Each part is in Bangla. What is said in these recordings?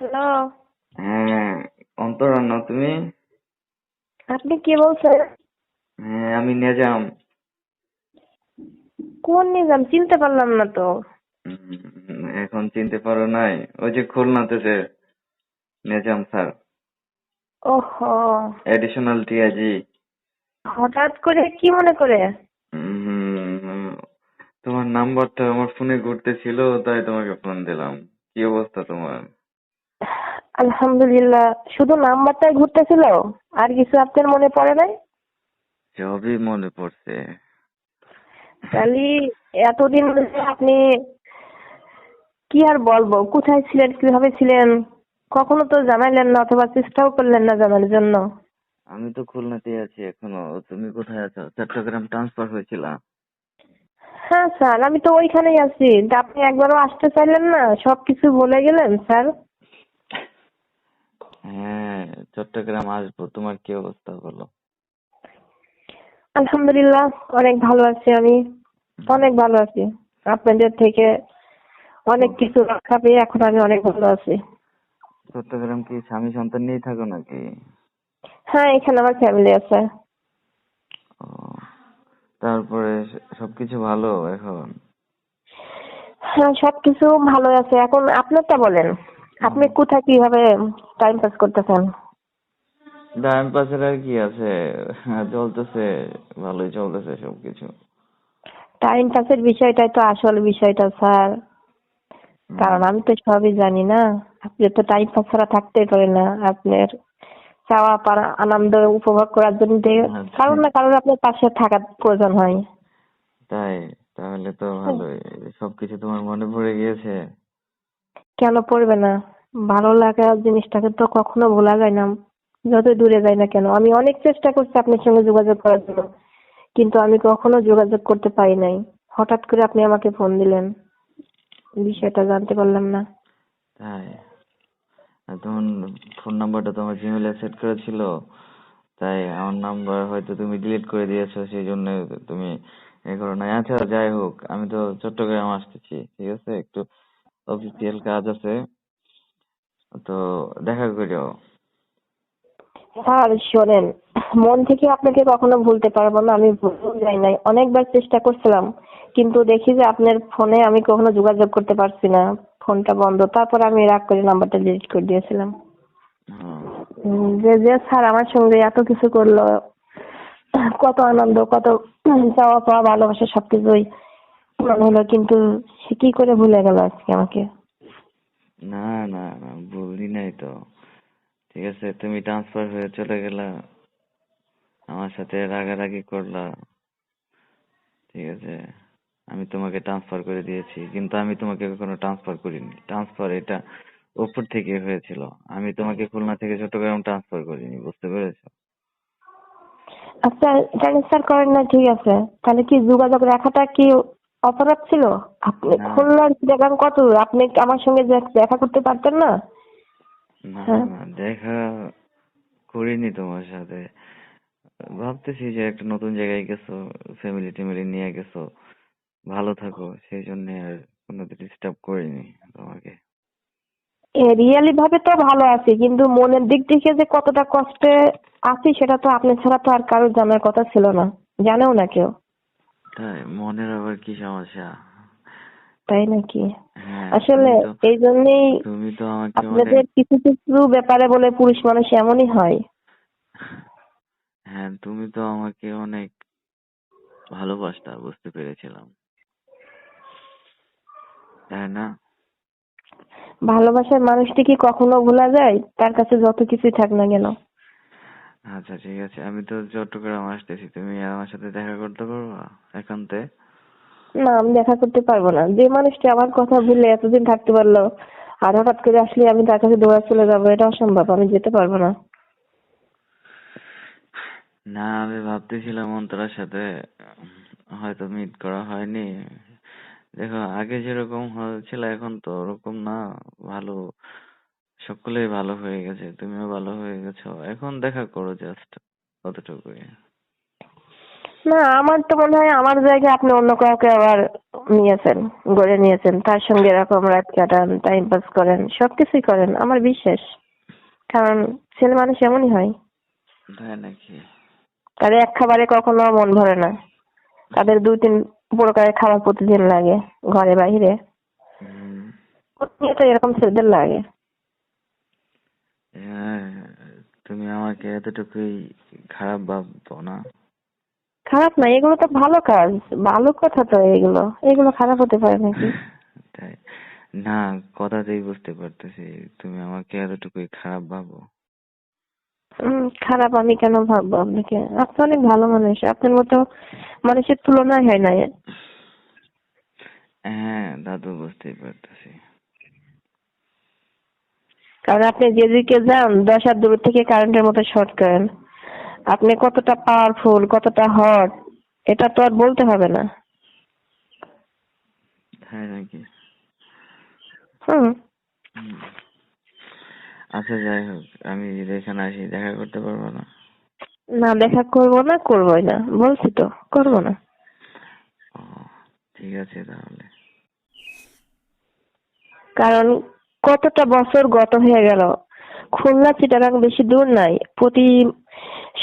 হ্যালো। হ্যাঁ অন্তরা তুমি? আপনি কে বলছেন? হ্যাঁ আমি নেজাম। কোন নিজাম? চিনতে পারলাম না তো। এখন চিনতে পারো নাই। ওই যে খুলনাতে যে নেজাম স্যার। ওহো। এডিশনাল টিআইজি হঠাৎ করে কি মনে করে? তোমার নাম্বারটা আমার ফোনে ঘুরতেছিল তাই তোমাকে ফোন দিলাম। কি অবস্থা তোমার? আলহামদুলিল্লাহ। শুধু নাম্বারটাই ঘুরতেছিল? আর কিছু আপনার মনে পড়ে নাই? সবই মনে পড়ছে। তাহলে এতদিন আপনি কি আর বলব? কোথায় ছিলেন কীভাবে ছিলেন? কখনো তো জানাইলেন না অথবা চেষ্টাও করলেন না জানার জন্য। আমি তো খুলনাতেই আছি এখনও। তুমি কোথায় আছো? চট্টগ্রাম ট্রান্সফার হয়েছিল। হ্যাঁ স্যার আমি তো ওইখানেই আছি। আপনি একবারও আসতে চাইলেন না? সবকিছু বলে গেলেন স্যার। চট্টগ্রাম আসব তোমার কি অবস্থা বলো? আলহামদুলিল্লাহ অনেক ভালো আছি আমি। অনেক ভালো আছি। আপনাদের থেকে অনেক কিছু রক্ষা পেয়ে এখন আমি অনেক ভালো আছি। চট্টগ্রাম কি স্বামী সন্তান নিয়ে থাকো নাকি? হ্যাঁ এখানে আমার ফ্যামিলি আছে। তারপরে সবকিছু ভালো এখন? হ্যাঁ সবকিছু ভালো আছে। এখন আপনারটা বলেন আপনি কোথায় কীভাবে টাইম পাস করতেছেন? ডান পাশের আর কি আছে? চলতেছে ভালোই চলতেছে সবকিছু। টাইম পাসের বিষয়টাই তো আসল বিষয়টা স্যার। কারণ আমি তো সবই জানি না। আপনি তো টাইম পাস ছাড়া থাকতেই পারেন না। আপনার চাওয়া পাওয়া আনন্দ উপভোগ করার জন্য যে- আচ্ছা। কারণ না কারণ আপনার পাশে থাকার প্রয়োজন হয়। তাই তাহলে তো ভালোই। সবকিছু তোমার মনে পড়ে গিয়েছে? কেন পড়বে না? ভালো লাগা জিনিসটাকে তো কখনো ভোলা যায় না। যত দূরে যাই না কেন, আমি অনেক চেষ্টা করছি আপনার সঙ্গে যোগাযোগ করার জন্য, কিন্তু আমি কখনো যোগাযোগ করতে পারি নাই। হঠাৎ করে আপনি আমাকে ফোন দিলেন। বিষয়টা জানতে পারলাম না। তাই? ফোন নাম্বারটা তোমার সেট করা ছিল তাই আমার নাম্বার হয়তো তুমি ডিলিট করে দিয়েছ, সেই জন্য তুমি এ করো না আচ্ছা যাই হোক, আমি তো চট্টগ্রাম আসতেছি, ঠিক আছে? একটু অফিসিয়াল কাজ আছে। তো দেখা করিও। স্যার শোনেন মন থেকে আপনাকে কখনো ভুলতে পারব না আমি ভুলেও যাই নাই। অনেকবার চেষ্টা করছিলাম কিন্তু দেখি যে আপনার ফোনে আমি কখনো যোগাযোগ করতে পারছি না। ফোনটা বন্ধ। তারপর আমি রাগ করে নাম্বারটা ডিলিট করে দিয়েছিলাম। যে যে স্যার আমার সঙ্গে এত কিছু করল কত আনন্দ কত চাওয়া পাওয়া ভালোবাসা সবকিছুই পূরণ হলো কিন্তু সে কি করে ভুলে গেল আজকে আমাকে? না না না ভুলই নাই তো। ঠিক আছে তুমি ট্রান্সফার হয়ে চলে গেলা। আমার সাথে রাগারাগি করলা। ঠিক আছে আমি তোমাকে ট্রান্সফার করে দিয়েছি কিন্তু আমি তোমাকে কখনো ট্রান্সফার করিনি। ট্রান্সফার এটা উপর থেকে হয়েছিল। আমি তোমাকে খুলনা থেকে চট্টগ্রাম ট্রান্সফার করিনি বুঝতে পেরেছ? আচ্ছা ট্রান্সফার করেন না ঠিক আছে। তাহলে কি যোগাযোগ রাখাটা কি অপরাধ ছিল? আপনি। খুলনার চিটাগাং কত? আপনি আমার সঙ্গে দেখা করতে পারতেন না? না হ্যাঁ। না দেখা করিনি তোমার সাথে। ভাবতেছি যে একটা নতুন জায়গায় গেছো ফ্যামিলি টেমিলি নিয়ে গেছো ভালো থাকো সেই জন্য আর কোনো ডিস্টার্ব করিনি তোমাকে। রিয়েলি ভাবে তো ভালো আছি কিন্তু মনের দিক থেকে যে কতটা কষ্টে আছি সেটা তো আপনি ছাড়া তো আর কারোর জানার কথা ছিল না। জানেও না কেউ। তাই মনের আবার কি সমস্যা? তাই নাকি? হ্যাঁ আসলে এই জন্যই আপনাদের কিছু কিছু ব্যাপারে বলে পুরুষ মানুষ এমনই হয়। হ্যাঁ তুমি তো আমাকে অনেক ভালোবাসতা বুঝতে পেরেছিলাম। তাই না? ভালোবাসার মানুষটি কি কখনো ভোলা যায়? তার কাছে যত কিছুই থাক না কেন। আচ্ছা ঠিক আছে। আমি তো চট্টগ্রাম আসতেছি। তুমি আমার সাথে দেখা করতে পারবা একান্তে না, আমি দেখা করতে পারব না। যে মানুষটি আমার কথা ভুলে এতদিন থাকতে পারল, আর হঠাৎ করে আসলে আমি তার কাছে দৌড়া চলে যাব, এটা অসম্ভব, আমি যেতে পারব না। না, আমি ভাবতেছিলাম অন্তরার সাথে হয়তো মিট করা হয়নি। দেখো, আগে যেরকম হয়েছিল, এখন তো ওরকম না, ভালো, সকলেই ভালো হয়ে গেছে, তুমিও ভালো হয়ে গেছো। এখন দেখা করো জাস্ট কতটুকুই না আমার তো মনে হয় আমার জায়গায় আপনি অন্য কাউকে আবার নিয়েছেন গড়ে নিয়েছেন। তার সঙ্গে এরকম রাত কাটান টাইম পাস করেন সবকিছুই করেন আমার বিশ্বাস। কারণ ছেলে মানুষ এমনই হয়। তাই নাকি? তাদের এক খাবারে কখনো মন ভরে না। তাদের দুই তিন প্রকারের খাবার প্রতিদিন লাগে ঘরে বাইরে হুম, প্রতিনিয়ত এরকম ছেলেদের লাগে। হ্যাঁ তুমি আমাকে এতটুকুই খারাপ ভাবতো না। খারাপ না এগুলো তো ভালো কাজ ভালো কথা তো এগুলো এগুলো খারাপ হতে পারে নাকি? তাই না কথাতেই বুঝতে পারতেছি তুমি আমাকে এতটুকুই খারাপ ভাবো। খারাপ আমি কেন ভাববো আপনাকে? আপনি অনেক ভালো মানুষ আপনার মতো মানুষের তুলনায় হয় না। হ্যাঁ দাদু বুঝতেই পারতেছি। কারণ আপনি যেদিকে যান দশ হাত দূর থেকে কারেন্টের মতো শর্ট করেন আপনি কতটা পাওয়ারফুল কতটা হট এটা তো আর বলতে হবে না। তাই নাকি? হুম। আচ্ছা যাই হোক আমি এখানে আসি দেখা করতে পারব না? না দেখা করব না করবোই না। বলছি তো করব না। ঠিক আছে তাহলে। কারণ কতটা বছর গত হয়ে গেল? খুলনা চিটাগাং বেশি দূর নাই। প্রতি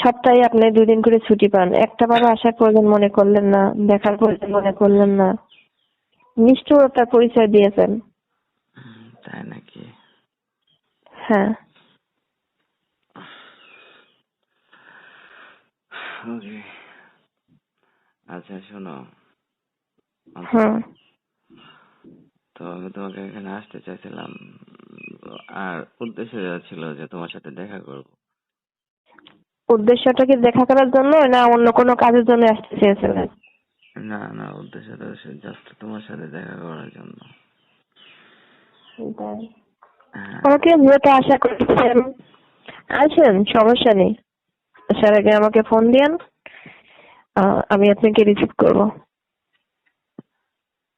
সপ্তাহে আপনি দুই দিন করে ছুটি পান। একটা বারো আসার প্রয়োজন মনে করলেন না দেখার প্রয়োজন মনে করলেন না। নিষ্ঠুরতার পরিচয় দিয়েছেন। তাই নাকি? হ্যাঁ। ওকে। আচ্ছা শোনো। আচ্ছা, হুম তো আমি তোমাকে এখানে আসতে চাইছিলাম। আর উদ্দেশ্য যা ছিল যে তোমার সাথে দেখা করব। উদ্দেশ্যটা কি দেখা করার জন্য না অন্য কোনো কাজের জন্য আসতে চেয়েছিলেন? না না উদ্দেশ্যটা জাস্ট তোমার সাথে দেখা করার জন্য। হ্যাঁ। আমাকে যেহেতু আশা করছেন আসেন সমস্যা নেই। আসার আগে আমাকে ফোন দিয়েন আমি আপনাকে রিসিভ করব।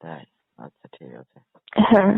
তাই? আচ্ছা ঠিক আছে। হ্যাঁ।